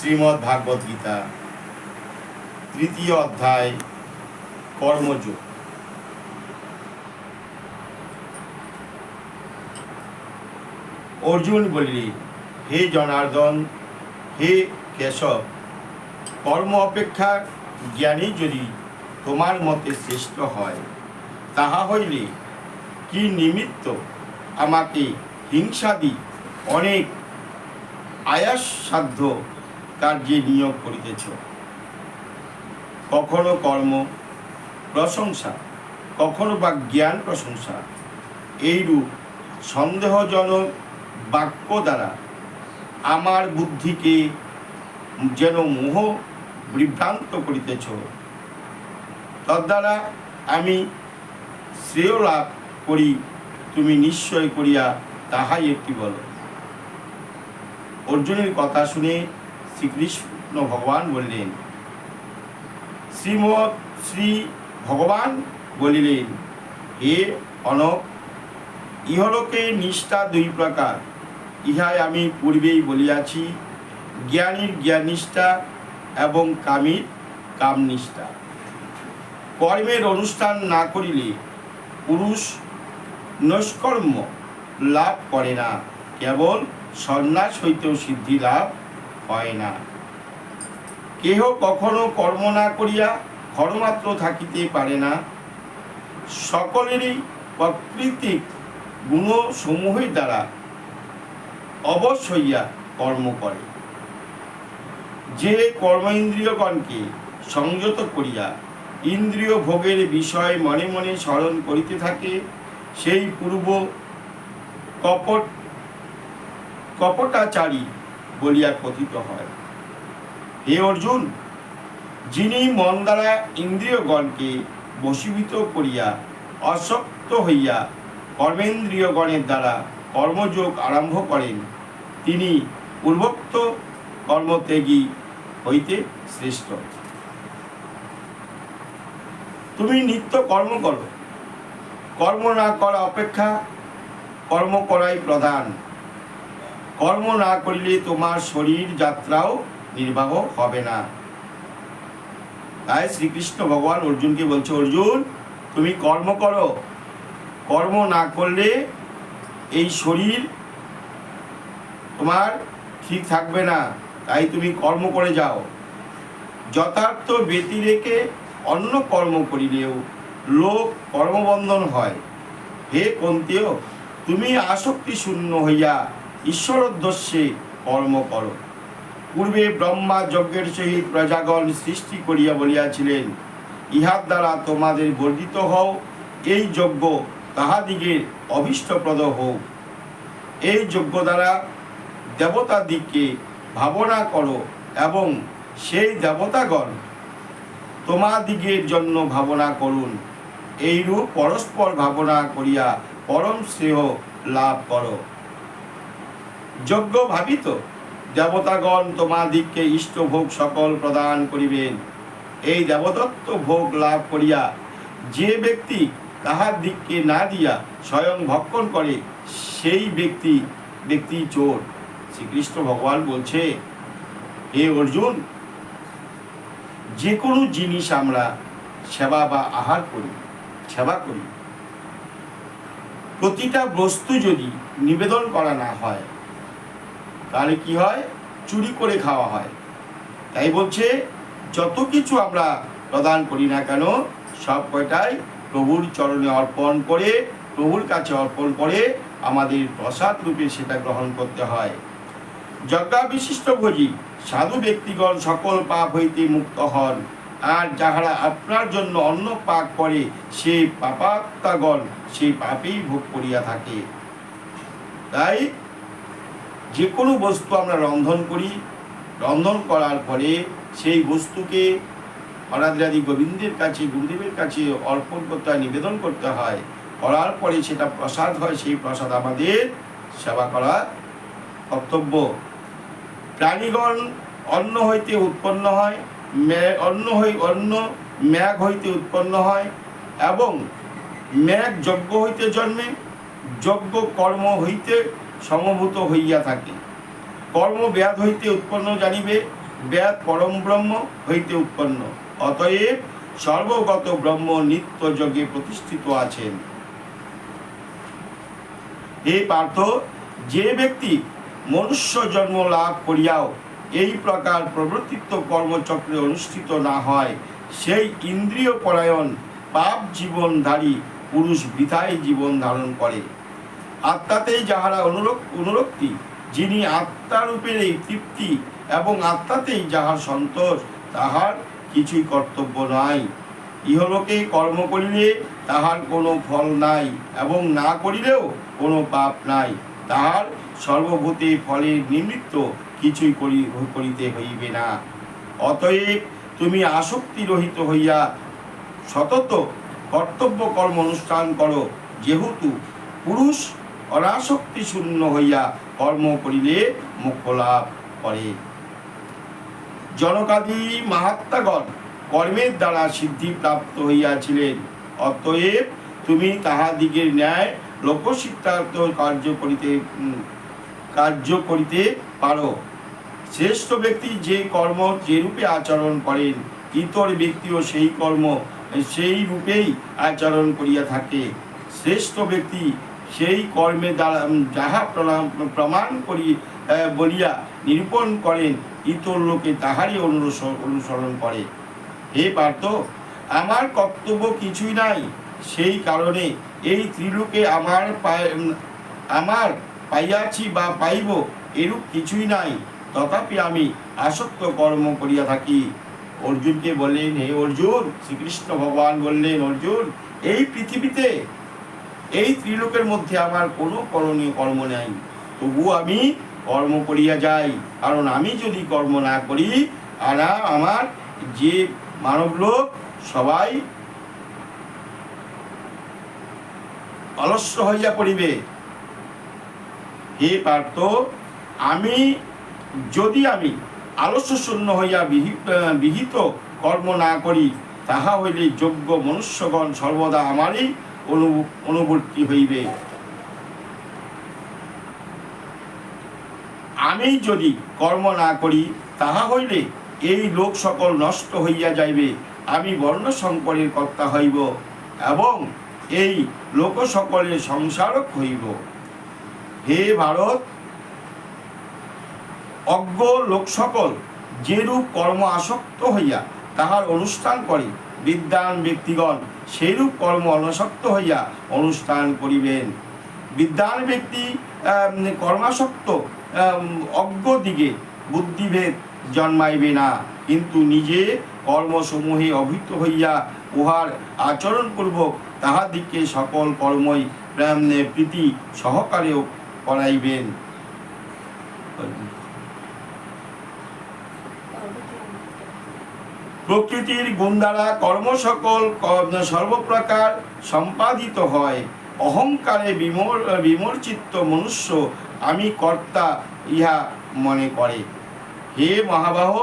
শ্রীমদ্ ভাগবত গীতা তৃতীয় অধ্যায়, কর্মযোগ। অর্জুন বলিলি, হে জনার্দন, হে কেশব, কর্ম অপেক্ষা জ্ঞানী যদি তোমার মতে শ্রেষ্ঠ হয়, তাহা হইলে কি নিমিত্ত আমাকে হিংসাদি অনেক আয়াস সাধ্য কার্যে নিয়োগ করিতেছ। কখনো কর্ম, প্রশংসা, কখনো বা জ্ঞান প্রশংসা, এইরূপ সন্দেহজনক বাক্য দ্বারা আমার বুদ্ধিকে যেন মোহ বিভ্রান্ত করিতেছ। তদ্বারা আমি শ্রেয় লাভ করি, তুমি নিশ্চয় করিয়া তাহাই একটি বলো। অর্জুনের কথা শুনে শ্রীকৃষ্ণ ভগবান বললেন। শ্রীমৎ শ্রী ভগবান বলিলেন, হে অনক ইহলোকে নিষ্ঠা দুই প্রকার। ইহাই আমি পূর্বেই বলিয়াছি, জ্ঞানীর জ্ঞাননিষ্ঠা এবং কামীর কামনিষ্ঠা। কর্মের অনুষ্ঠান না করিলে পুরুষ নৈষ্কর্ম লাভ করে না, কেবল সন্ন্যাস হইতেও সিদ্ধি লাভ হয় না। কেহ কখনো কর্ম না করিয়া ঘরমাত্র থাকিতে পারে না। সকলেরই প্রাকৃতিক গুণসমূহের দ্বারা অবশ হইয়া কর্ম করে। যে কর্মেন্দ্রিয়গণকে সংযত করিয়া ইন্দ্রিয় ভোগের বিষয় মনে মনে স্মরণ করিতে থাকে, সেই পূর্ব কপট কপটাচারী বলিয়া কথিত হয়। হে অর্জুন, যিনি মন দ্বারা ইন্দ্রিয়গণকে বশীভূত করিয়া অসক্ত হইয়া কর্মেন্দ্রিয়গণের দ্বারা কর্মযোগ আরম্ভ করেন, তিনি পূর্বোক্ত কর্মত্যাগী হইতে শ্রেষ্ঠ। তুমি নিত্য কর্ম করো। কর্ম না করা অপেক্ষা কর্ম করাই প্রধান। কর্ম না করিলে তোমার শরীর যাত্রাও নির্বাহ হবে না। তাই শ্রীকৃষ্ণ ভগবান অর্জুনকে বলছে, অর্জুন, তুমি কর্ম করো। কর্ম না করলে এই শরীর তোমার ঠিক থাকবে না। তাই তুমি কর্ম করে যাও। যথার্থ ব্যতি রেখে অন্য কর্ম করিলেও লোক কর্মবন্ধন হয়। হে কন্তেয় তুমি আসক্তি শূন্য হইয়া ঈশ্বরোদ্দেশ্যে কর্ম কর। পূর্বে ব্রহ্মা যজ্ঞের সহিত প্রজাগণ সৃষ্টি করিয়া বলিয়াছিলেন, ইহার দ্বারা তোমাদের বর্ধিত হও, এই যজ্ঞ তাহাদিগের অভীষ্টপ্রদ হোক। এই যজ্ঞ দ্বারা দেবতাদিগকে ভাবনা করো এবং সেই দেবতাগণ তোমাদিগের জন্য ভাবনা করুন। এইরূপ পরস্পর ভাবনা করিয়া পরম শ্রেয় লাভ করো। যজ্ঞ ভাবিত, দেবতাগণ তোমাদিগকে ইষ্টভোগ সকল প্রদান করিবেন। এই দেবদত্ত ভোগ লাভ করিয়া যে ব্যক্তি তাহার দিককে না দিয়া স্বয়ং ভক্ষণ করে, সেই ব্যক্তি ব্যক্তি চোর। শ্রীকৃষ্ণ ভগবান বলছে, হে অর্জুন যে কোনো জিনিস আমরা সেবা বা আহার করি, সেবা করি। প্রতিটা বস্তু যদি নিবেদন করা না হয় তাহলে কি হয়? চুরি করে খাওয়া হয়। তাই বলছে, যত কিছু আমরা প্রদান করি না কেন, সব কয়টাই প্রভুর চরণে অর্পণ করে, প্রভুর কাছে অর্পণ করে আমাদের প্রসাদ রূপে সেটা গ্রহণ করতে হয়। যজ্ঞা বিশিষ্ট ভোজী, সাধু ব্যক্তিগণ সকল পাপ হইতে মুক্ত হন। আর যাহারা আপনার জন্য অন্য পাক করে, সে পাপাত্মাগণ সেই পাপেই ভোগ করিয়া থাকে। তাই যে কোনো বস্তু আমরা রন্ধন করি, রন্ধন করার পরে সেই বস্তুকে অনাদিরাদি গোবিন্দের কাছে, গুরুদেবের কাছে অর্পণ করতে হয়, নিবেদন করতে হয়, করার পরে সেটা প্রসাদ হয়, সেই প্রসাদ আমাদের সেবা করা কর্তব্য। প্রাণীগণ অন্ন হইতে উৎপন্ন হয় অন্ন হই, অন্ন ম্যাগ হইতে উৎপন্ন হয় এবং ম্যাগ যজ্ঞ হইতে জন্মে, যজ্ঞ কর্ম হইতে সমভূত হইয়া থাকে। কর্ম ব্যাধ হইতে উৎপন্ন জানিবে ব্যাদ পরম ব্রহ্ম হইতে উৎপন্ন। অতএব সর্বগত ব্রহ্ম নিত্য যোগে প্রতিষ্ঠিত আছেন। হে পার্থ, যে ব্যক্তি মনুষ্য জন্ম লাভ করিয়াও এই প্রকার প্রবর্তিত কর্মচক্রে অনুষ্ঠিত না হয়, সেই ইন্দ্রিয় পরায়ণ পাপ জীবনধারী পুরুষ বৃথায় জীবন ধারণ করে। আত্মাতেই যাহারা অনুরক অনুরক্তি, যিনি আত্মারূপের এই তৃপ্তি এবং আত্মাতেই যাহার সন্তোষ, তাহার কিছুই কর্তব্য নাই। ইহলোকে কর্ম করিলে তাহার কোনো ফল নাই এবং না করিলেও কোনো পাপ নাই। তাহার সর্বভূতে ফলের নিমিত্ত কিছুই করি, করিতে হইবে না। অতএব তুমি আসক্তি রহিত হইয়া সতত কর্তব্য কর্ম অনুষ্ঠান করো। যেহেতু পুরুষ অনাসক্তি শূন্য হইয়া কর্ম করিলে মোক্ষ লাভ করে। জনকাদি মাহাত্মাগণ কর্মের দ্বারা সিদ্ধি প্রাপ্ত হইয়াছিলেন, অতএব তুমি তাহাদিগের ন্যায় লোকসিদ্ধার্থ কার্য করিতে কার্য করিতে পারো। শ্রেষ্ঠ ব্যক্তি যে কর্ম যে রূপে আচরণ করেন, ইতর ব্যক্তিও সেই কর্ম, সেই রূপেই আচরণ করিয়া থাকে। শ্রেষ্ঠ ব্যক্তি সেই কর্মে দ্বারা যাহা প্রমাণ করি বলিয়া নিরূপণ করেন, ইতর লোকে তাহারই অনুসরণ করে। হে পার্থ, আমার কর্তব্য কিছুই নাই। সেই কারণে এই ত্রিলোকে আমার আমার পাইয়াছি বা পাইব এরূপ কিছুই নাই। তথাপি আমি আসক্ত কর্ম করিয়া থাকি। অর্জুনকে বললেন, হে অর্জুন, শ্রীকৃষ্ণ ভগবান বললেন, অর্জুন, এই পৃথিবীতে এই ত্রিলোকের মধ্যে আমার কোনো করণীয় কর্ম নাই। তবু আমি কর্ম করিয়া যাই। কারণ আমি যদি কর্ম না করি আর আমার যে মানব লোক সবাই অলস্য হইয়া পড়িবে। হে পার্থ, আমি, যদি আমি আলস্য শূন্য হইয়া বিহিত কর্ম না করি, তাহা হইলে যোগ্য মনুষ্যগণ সর্বদা আমারই অনুবর্তী হইবে। আমি যদি কর্ম না করি, তাহা হইলে এই লোক সকল নষ্ট হইয়া যাইবে। আমি বর্ণ সংকরের কর্তা হইব এবং এই লোক সকলের সংসারক হইব। হে ভারত, অজ্ঞ লোক সকল যেরূপ কর্ম আসক্ত হইয়া তাহার অনুষ্ঠান করে। বিদ্যান ব্যক্তিগণ সেইরূপ কর্ম অনাসক্ত হইয়া অনুষ্ঠান করিবেন। বিদ্যান ব্যক্তি কর্মাসক্ত অজ্ঞ দিকে বুদ্ধিভেদ জন্মাইবে না। কিন্তু নিজে কর্মসমূহে অভিত হইয়া উহার আচরণপূর্বক তাহাদিগকে সকল কর্মই প্রীতি সহকারেও করাইবেন। প্রকৃতির গুণ দ্বারা কর্ম সকল সর্বপ্রকার সম্পাদিত হয়। অহংকারে বিমর বিমর্চিত্ত মনুষ্য আমি কর্তা ইহা মনে করে। হে মহাবাহ,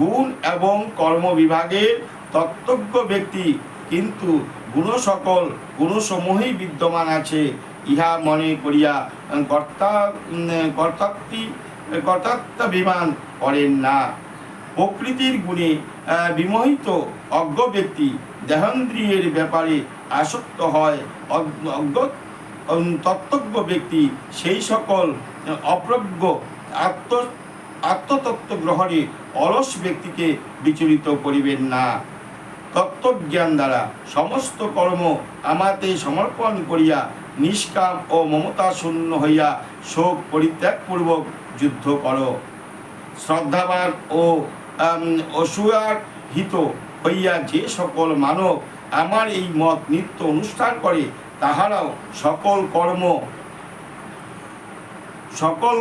গুণ এবং কর্ম বিভাগের তত্ত্বজ্ঞ ব্যক্তি কিন্তু গুণ সকল গুণসমূহেই বিদ্যমান আছে। ইহা মনে করিয়া কর্তা কর্তাত্তি কর্তাত্মাভিমান করেন না। প্রকৃতির গুণে বিমোহিত অজ্ঞ ব্যক্তি দেহেন্দ্রিয়ের ব্যাপারে আসক্ত হয়। অজ্ঞ তত্ত্বজ্ঞ ব্যক্তি সেই সকল অপ্রজ্ঞ আত্ম, আত্মতত্ত্ব গ্রহণে অলস ব্যক্তিকে বিচলিত করিবেন না। তত্ত্বজ্ঞান দ্বারা সমস্ত কর্ম আমাতে সমর্পণ করিয়া নিষ্কাম ও মমতা শূন্য হইয়া শোক পরিত্যাগপূর্বক যুদ্ধ করো। শ্রদ্ধাবান ও অসুয়ার হিত হইয়া যে সকল মানব আমার এই মত নিত্য অনুষ্ঠান করে, তাহারাও সকল কর্ম সকল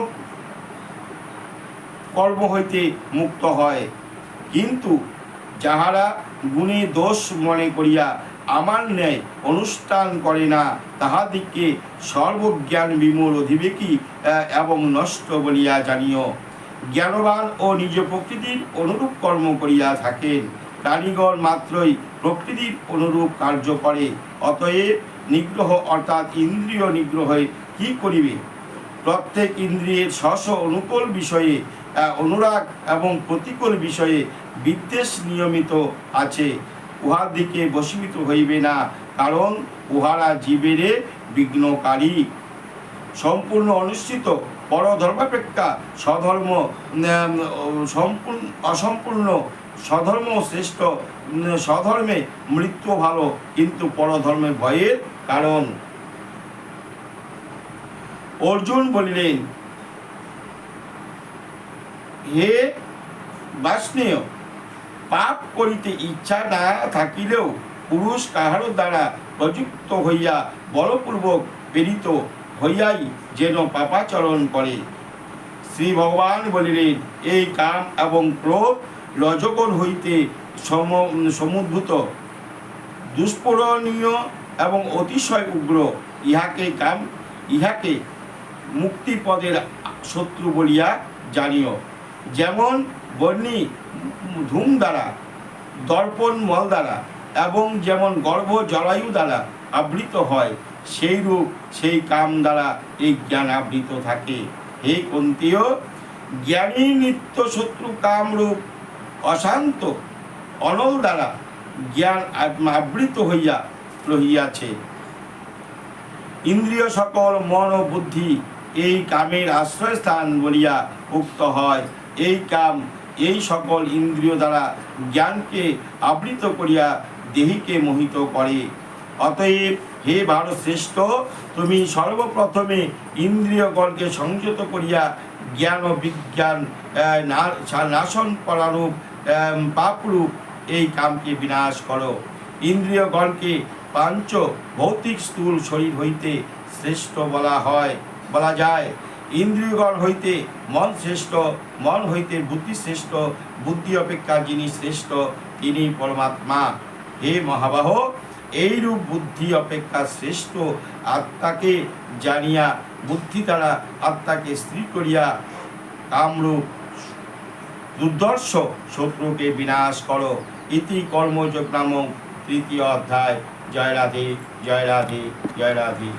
কর্ম হইতে মুক্ত হয়। কিন্তু যাহারা গুণে দোষ মনে করিয়া আমার ন্যায় অনুষ্ঠান করে না, তাহাদিগকে সর্বজ্ঞান বিমূল অধিবেকী এবং নষ্ট বলিয়া জানিও। জ্ঞানবান ও নিজ প্রকৃতির অনুরূপ কর্ম করিয়া থাকেন। প্রাণীগণ মাত্রই প্রকৃতির অনুরূপ কার্য করে, অতএব নিগ্রহ অর্থাৎ ইন্দ্রিয় নিগ্রহে কি করিবে? প্রত্যেক ইন্দ্রিয়ের স্বস অনুকূল বিষয়ে অনুরাগ এবং প্রতিকূল বিষয়ে বিদ্বেষ নিয়মিত আছে। উহার দিকে বশীভূত হইবে না, কারণ উহারা জীবেরে বিঘ্নকারী। সম্পূর্ণ অনুষ্ঠিত পরধর্মাপেক্ষা স্বধর্ম সম্পূর্ণ, অসম্পূর্ণ স্বধর্ম শ্রেষ্ঠ স্বধর্মে মৃত্যু ভালো, কিন্তু পরধর্মে ভয়ের কারণ। অর্জুন বলিলেন, হে বাষ্ণেয় পাপ করিতে ইচ্ছা না থাকিলেও পুরুষ কাহারও দ্বারা প্রযুক্ত হইয়া বলপূর্বক প্রেরিত হইয়াই যেন পাপাচরণ করে। শ্রী ভগবান বলিলেন, এই কাম এবং ক্রোধ রজগণ হইতে সম, সমুদ্ভূত। দুষ্পূরণীয় এবং অতিশয় উগ্র। ইহাকে কাম, ইহাকে মুক্তিপদের শত্রু বলিয়া জানিও। যেমন বন্যী ধূম দ্বারা, দর্পণ মল দ্বারা এবং যেমন গর্ভ জলায়ু দ্বারা আবৃত হয় সেই রূপ সেই কাম দ্বারা এই জ্ঞান আবৃত থাকে। হে কন্তীয় জ্ঞানী নিত্য শত্রু কামরূপ অশান্ত অনল দ্বারা জ্ঞান আবৃত হইয়া রহিয়াছে। ইন্দ্রিয় সকল মন ও বুদ্ধি এই কামের আশ্রয়স্থান বলিয়া উক্ত হয়। এই কাম এই সকল ইন্দ্রিয় দ্বারা জ্ঞানকে আবৃত করিয়া দেহিকে মোহিত করে। অতএব হে ভারত শ্রেষ্ঠ, তুমি সর্বপ্রথমে ইন্দ্রিয়গণকে সংযত করিয়া জ্ঞান ও বিজ্ঞান নাশন করারূপ পাপরূপ এই কামকে বিনাশ করো। ইন্দ্রিয়গণকে পাঞ্চ ভৌতিক স্থূল শরীর হইতে শ্রেষ্ঠ বলা হয়, বলা যায়। ইন্দ্রিয়গণ হইতে মন শ্রেষ্ঠ, মন হইতে বুদ্ধি শ্রেষ্ঠ, বুদ্ধি অপেক্ষা যিনি শ্রেষ্ঠ, তিনি পরমাত্মা। হে মহাবাহ এইরূপ বুদ্ধি অপেক্ষা শ্রেষ্ঠ আত্মাকে জানিয়া বুদ্ধি দ্বারা আত্মাকে স্ত্রী করিয়া কামরূপ দুর্দর্শ শত্রুকে বিনাশ করো। ইতি কর্মযোগ নামক তৃতীয় অধ্যায়। জয় রাধে জয় রাধে জয় রাধে।